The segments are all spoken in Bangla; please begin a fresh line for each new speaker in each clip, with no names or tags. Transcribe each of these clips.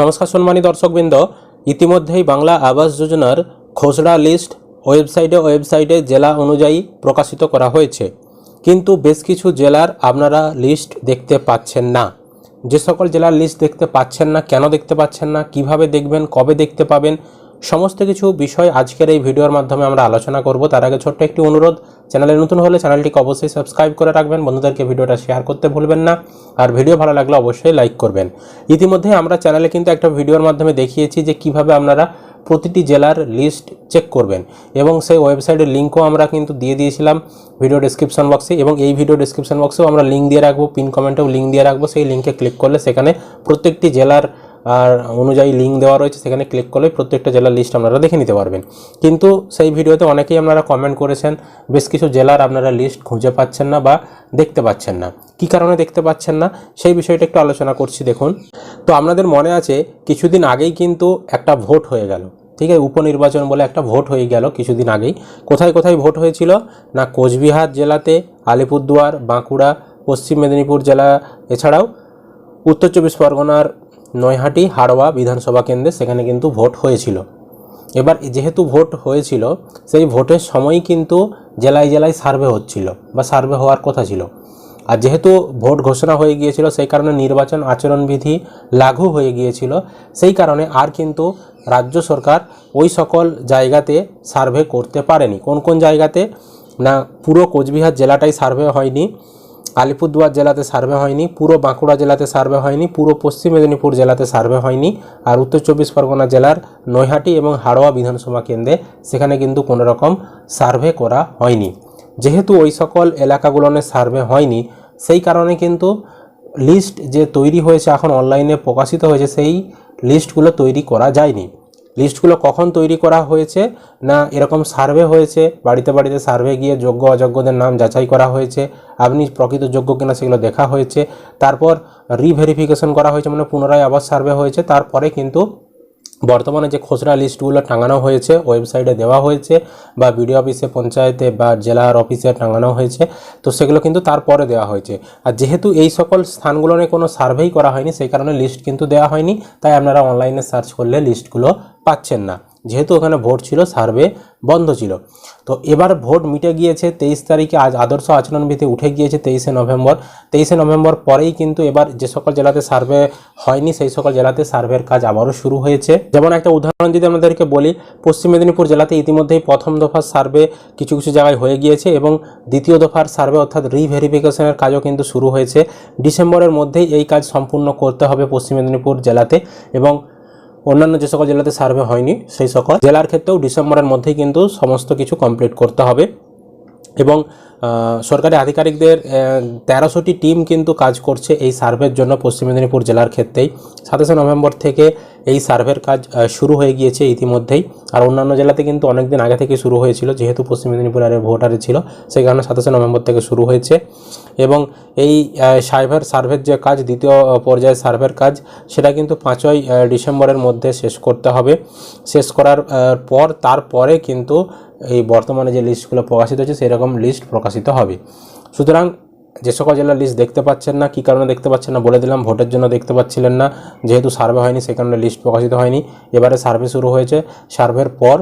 নমস্কার সম্মানী দর্শকবৃন্দ। ইতিমধ্যেই বাংলা আবাস যোজনার খসড়া লিস্ট ওয়েবসাইটে ওয়েবসাইটে জেলা অনুযায়ী প্রকাশিত করা হয়েছে। কিন্তু বেশ কিছু জেলার আপনারা লিস্ট দেখতে পাচ্ছেন না। যে সকল জেলার লিস্ট দেখতে পাচ্ছেন না, কেন দেখতে পাচ্ছেন না, কীভাবে দেখবেন, কবে দেখতে পাবেন সমস্ত কিছু বিষয় আজকের এই ভিডিওর মাধ্যমে আমরা আলোচনা করব। তার আগে ছোট্ট একটি অনুরোধ, চ্যানেলে নতুন হলে চ্যানেলটিকে অবশ্যই সাবস্ক্রাইব করে রাখবেন। বন্ধুদেরকে ভিডিওটা শেয়ার করতে ভুলবেন না। আর ভিডিও ভালো লাগলে অবশ্যই লাইক করবেন। ইতিমধ্যে আমরা চ্যানেলে কিন্তু একটা ভিডিওর মাধ্যমে দেখিয়েছি যে কীভাবে আপনারা প্রতিটি জেলার লিস্ট চেক করবেন এবং সেই ওয়েবসাইটের লিঙ্কও আমরা কিন্তু দিয়ে দিয়েছিলাম ভিডিও ডেসক্রিপশন বক্সে এবং এই ভিডিও ডেসক্রিপশন বক্সেও আমরা লিঙ্ক দিয়ে রাখব পিন কমেন্টেও লিঙ্ক দিয়ে রাখব। সেই লিঙ্কে ক্লিক করলে সেখানে প্রত্যেকটি জেলার আর অনুযায়ী লিঙ্ক দেওয়া রয়েছে, সেখানে ক্লিক করলে প্রত্যেকটা জেলার লিস্ট আপনারা দেখে নিতে পারবেন। কিন্তু সেই ভিডিওতে অনেকেই আপনারা কমেন্ট করেছেন, বেশ কিছু জেলার আপনারা লিস্ট খুঁজে পাচ্ছেন না বা দেখতে পাচ্ছেন না। কী কারণে দেখতে পাচ্ছেন না? সেই বিষয়টা একটু আলোচনা করছি, দেখুন। তো আপনাদের মনে আছে, কিছুদিন আগেই কিন্তু একটা ভোট হয়ে গেল। ঠিক আছে, উপনির্বাচন বলে একটা ভোট হয়ে গেল কিছুদিন আগেই। কোথায় কোথায় ভোট হয়েছিল? না কোচবিহার জেলাতে, আলিপুরদুয়ার, বাঁকুড়া, পশ্চিম মেদিনীপুর জেলা, এছাড়াও উত্তর চব্বিশ পরগনার নৈহাটি হাড়োয়া বিধানসভা কেন্দ্রে সেখানে কিন্তু ভোট হয়েছিল। এবার যেহেতু ভোট হয়েছিল, সেই ভোটের সময়ই কিন্তু জেলায় জেলায় সার্ভে হচ্ছিল বা সার্ভে হওয়ার কথা ছিল। আর যেহেতু ভোট ঘোষণা হয়ে গিয়েছিল, সেই কারণে নির্বাচন আচরণবিধি লাঘু হয়ে গিয়েছিল। সেই কারণে আর কিন্তু রাজ্য সরকার ওই সকল জায়গাতে সার্ভে করতে পারেনি। কোন কোন জায়গাতে? না, পুরো কোচবিহার জেলাটাই সার্ভে হয়নি। আলিপুরদুয়ার জেলাতে সার্ভে হয়নি, পুরো বাঁকুড়া জেলাতে সার্ভে হয়নি, পুরো পশ্চিম মেদিনীপুর জেলাতে সার্ভে হয়নি, আর উত্তর চব্বিশ পরগনা জেলার নৈহাটি এবং হাড়োয়া বিধানসভা কেন্দ্রে সেখানে কিন্তু কোনো রকম সার্ভে করা হয়নি। যেহেতু ওই সকল এলাকাগুলোনে সার্ভে হয়নি, সেই কারণে কিন্তু লিস্ট যে তৈরি হয়েছে এখন অনলাইনে প্রকাশিত হয়েছে, সেই লিস্টগুলো তৈরি করা যায়নি। লিস্টগুলো কখন তৈরি করা হয়েছে, না এরকম সার্ভে হয়েছে, বাড়িতে বাড়িতে সার্ভে গিয়ে যোগ্য অযোগ্যদের নাম যাচাই করা হয়েছে, আপনি প্রকৃত যোগ্য কিনা সেগুলো দেখা হয়েছে, তারপর রিভেরিফিকেশন করা হয়েছে মানে পুনরায় আবার সার্ভে হয়েছে, তারপরে কিন্তু বর্তমানে যে খসড়া লিস্টগুলো টাঙানো হয়েছে, ওয়েবসাইটে দেওয়া হয়েছে বা বিডিও অফিসে, পঞ্চায়েতে বা জেলার অফিসে টাঙানো হয়েছে, তো সেগুলো কিন্তু তারপরে দেওয়া হয়েছে। আর যেহেতু এই সকল স্থানগুলো নিয়ে কোনো সার্ভেই করা হয়নি, সেই কারণে লিস্ট কিন্তু দেওয়া হয়নি, তাই আপনারা অনলাইনে সার্চ করলে লিস্টগুলো পাচ্ছেন না। যেহেতু ওখানে ভোট ছিল, সার্ভে বন্ধ ছিল। তো এবার ভোট মিটে গিয়েছে তেইশ তারিখে, আজ আদর্শ আচরণবিধি উঠে গিয়েছে তেইশে নভেম্বর। তেইশে নভেম্বর পরেই কিন্তু এবার যে সকল জেলাতে সার্ভে হয়নি, সেই সকল জেলাতে সার্ভের কাজ আবারও শুরু হয়েছে। যেমন একটা উদাহরণ যদি আমাদেরকে বলি, পশ্চিম মেদিনীপুর জেলাতে ইতিমধ্যেই প্রথম দফার সার্ভে কিছু কিছু জায়গায় হয়ে গিয়েছে এবং দ্বিতীয় দফার সার্ভে অর্থাৎ রিভেরিফিকেশনের কাজও কিন্তু শুরু হয়েছে। ডিসেম্বরের মধ্যেই এই কাজ সম্পূর্ণ করতে হবে পশ্চিম মেদিনীপুর জেলাতে এবং অন্যান্য যে সকল জেলাতে সার্ভে হয়নি, সেই সকল জেলার ক্ষেত্রেও ডিসেম্বরের মধ্যেই কিন্তু সমস্ত কিছু কমপ্লিট করতে হবে। এবং সরকারি আধিকারিকদের তেরোশোটি টিম কিন্তু কাজ করছে এই সার্ভের জন্য পশ্চিম মেদিনীপুর জেলার ক্ষেত্রেই। সাতাশে নভেম্বর থেকে এই সার্ভের কাজ শুরু হয়ে গিয়েছে ইতিমধ্যেই। আর অন্যান্য জেলাতে কিন্তু অনেক দিন আগে থেকে শুরু হয়েছিল, যেহেতু পশ্চিম মেদিনীপুর আরে ভোটারে ছিল, সেই কারণে সাতাশে নভেম্বর থেকে শুরু হয়েছে। এবং এই সার্ভের সার্ভের যে কাজ, দ্বিতীয় পর্যায়ের সার্ভের কাজ, সেটা কিন্তু পাঁচই ডিসেম্বরের মধ্যে শেষ করতে হবে। শেষ করার পর, তারপরে কিন্তু এই বর্তমানে যে লিস্টগুলো প্রকাশিত হচ্ছে, সেরকম লিস্ট প্রকাশিত হবে। সুতরাং যে সকল জেলার লিস্ট দেখতে পাচ্ছেন না, কী কারণে দেখতে পাচ্ছেন না বলে দিলাম, ভোটের জন্য দেখতে পাচ্ছিলেন না, যেহেতু সার্ভে হয়নি, সেই কারণে লিস্ট প্রকাশিত হয়নি। এবারে সার্ভে শুরু হয়েছে। সার্ভের পর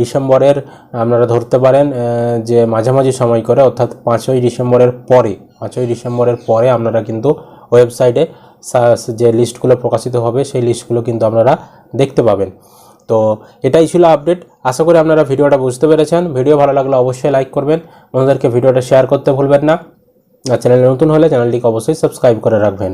ডিসেম্বরের আপনারা ধরতে পারেন যে মাঝামাঝি সময় করে, অর্থাৎ পাঁচই ডিসেম্বরের পরে, পাঁচই ডিসেম্বরের পরে আপনারা কিন্তু ওয়েবসাইটে যে লিস্টগুলো প্রকাশিত হবে, সেই লিস্টগুলো কিন্তু আপনারা দেখতে পাবেন। তো এটাই ছিল আপডেট আশা করি আপনারা ভিডিওটা বুঝতে পেরেছেন। ভিডিও ভালো লাগলে অবশ্যই লাইক করবেন। বন্ধুদেরকে ভিডিওটা শেয়ার করতে ভুলবেন না। আর চ্যানেলে নতুন হলে চ্যানেলটিকে অবশ্যই সাবস্ক্রাইব করে রাখবেন।